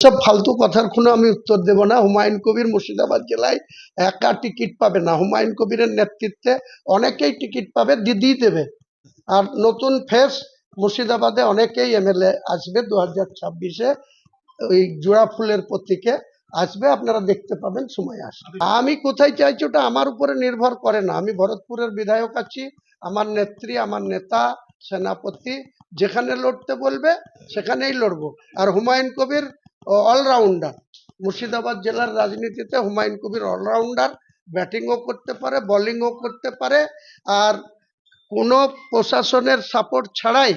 সব ফালতু কথার কোনো আমি উত্তর দেব না। হুমায়ুন কবির মুর্শিদাবাদ জেলায় একা টিকিট পাবে না। হুমায়ুন কবিরের নেতৃত্বে অনেকেই টিকিট পাবে দিদি দেবে। আর নতুন ফেস মুর্শিদাবাদে অনেকেই এমএলএ আসবে দু হাজার ছাব্বিশে। ওই জোড়া ফুলের প্রতীকে আসবে, আপনারা দেখতে পাবেন, সময় আসবে। আমি কোথায় চাইছি ওটা আমার উপরে নির্ভর করে না। আমি ভরতপুরের বিধায়ক আছি, আমার নেত্রী, আমার নেতা, সেনাপতি, যেখানে লড়তে বলবে, সেখানেই লড়বো। আর হুমায়ুন কবির অলরাউন্ডার মুর্শিদাবাদ জেলার রাজনীতিতে হুমায়ুন কবির অলরাউন্ডার ব্যাটিংও করতে পারে বোলিংও করতে পারে, আর কোনো প্রশাসনের সাপোর্ট ছাড়াই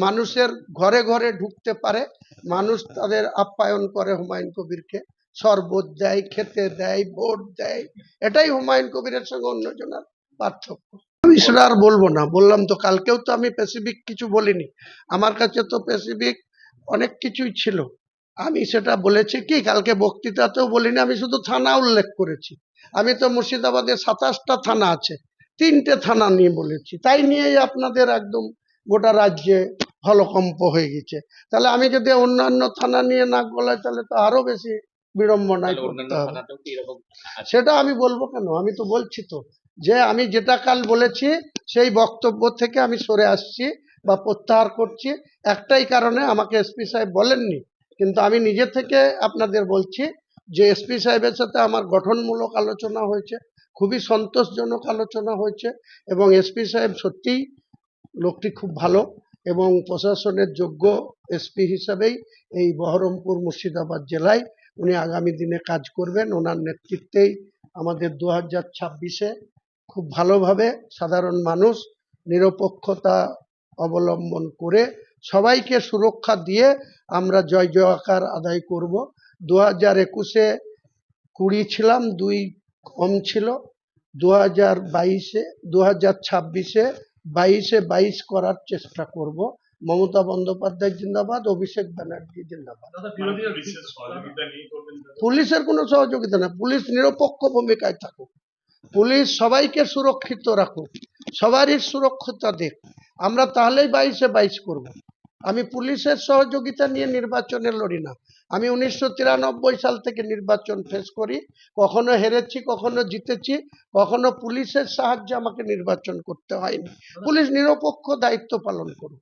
মানুষের ঘরে ঘরে ঢুকতে পারে। মানুষ তাদের আপ্যায়ন করে হুমায়ুন কবিরকে। শরবত দেয়, খেতে দেয়, ভোট দেয়। এটাই হুমায়ুন কবিরের সঙ্গে অন্যজনের পার্থক্য। আমি সেটা আর বলব না। বললাম তো, কালকেও তো আমি স্পেসিফিক কিছু বলিনি। আমার কাছে তো স্পেসিফিক অনেক কিছুই ছিল। আমি সেটা বলেছি কি কালকে বক্তৃতাতেও বলিনি আমি শুধু থানা উল্লেখ করেছি। আমি তো মুর্শিদাবাদে সাতাশটা থানা আছে তিনটে থানা নিয়ে বলেছি। তাই নিয়েই আপনাদের একদম গোটা রাজ্যে হলকম্প হয়ে গেছে। তাহলে আমি যদি অন্যান্য থানা নিয়ে নাক গলায় তাহলে তো আরও বেশি বিড়ম্বনায় করতে হবে? সেটা আমি বলব কেন? আমি তো বলছি তো যে আমি যেটা কাল বলেছি সেই বক্তব্য থেকে আমি সরে আসছি বা প্রত্যাহার করছি। একটাই কারণে আমাকে এসপি সাহেব বলেননি কিন্তু আমি নিজে থেকে আপনাদের বলছি যে এসপি সাহেবের সাথে আমার গঠনমূলক আলোচনা হয়েছে, খুবই সন্তোষজনক আলোচনা হয়েছে এবং এসপি সাহেব সত্যিই লোকটি খুব ভালো এবং প্রশাসনের যোগ্য এসপি হিসাবেই এই বহরমপুর মুর্শিদাবাদ জেলায় উনি আগামী দিনে কাজ করবেন। ওনার নেতৃত্বেই আমাদের দু হাজার ছাব্বিশে খুব ভালোভাবে সাধারণ মানুষ নিরপেক্ষতা অবলম্বন করে সবাইকে সুরক্ষা দিয়ে আমরা জয় জয়াকার আদায় করব। দু হাজার একুশে কুড়ি ছিলাম দুই কম ছিল। দু হাজার বাইশে দু হাজার ছাব্বিশে বাইশে বাইশ করার চেষ্টা করব। মমতা বন্দ্যোপাধ্যায় জিন্দাবাদ অভিষেক ব্যানার্জি জিন্দাবাদ। পুলিশের কোনো সহযোগিতা না পুলিশ নিরপেক্ষ ভূমিকায় থাকুক। পুলিশ সবাইকে সুরক্ষিত রাখুক সবারই সুরক্ষতা দেখ আমরা তাহলেই বাইশে বাইশ করব। আমি পুলিশের সহযোগিতা নিয়ে নির্বাচনে লড়ি না। আমি উনিশশো তিরানব্বই সাল থেকে নির্বাচন ফেস করি। কখনো হেরেছি, কখনো জিতেছি, কখনো পুলিশের সাহায্যে আমাকে নির্বাচন করতে হয়নি। পুলিশ নিরপেক্ষ দায়িত্ব পালন করুক।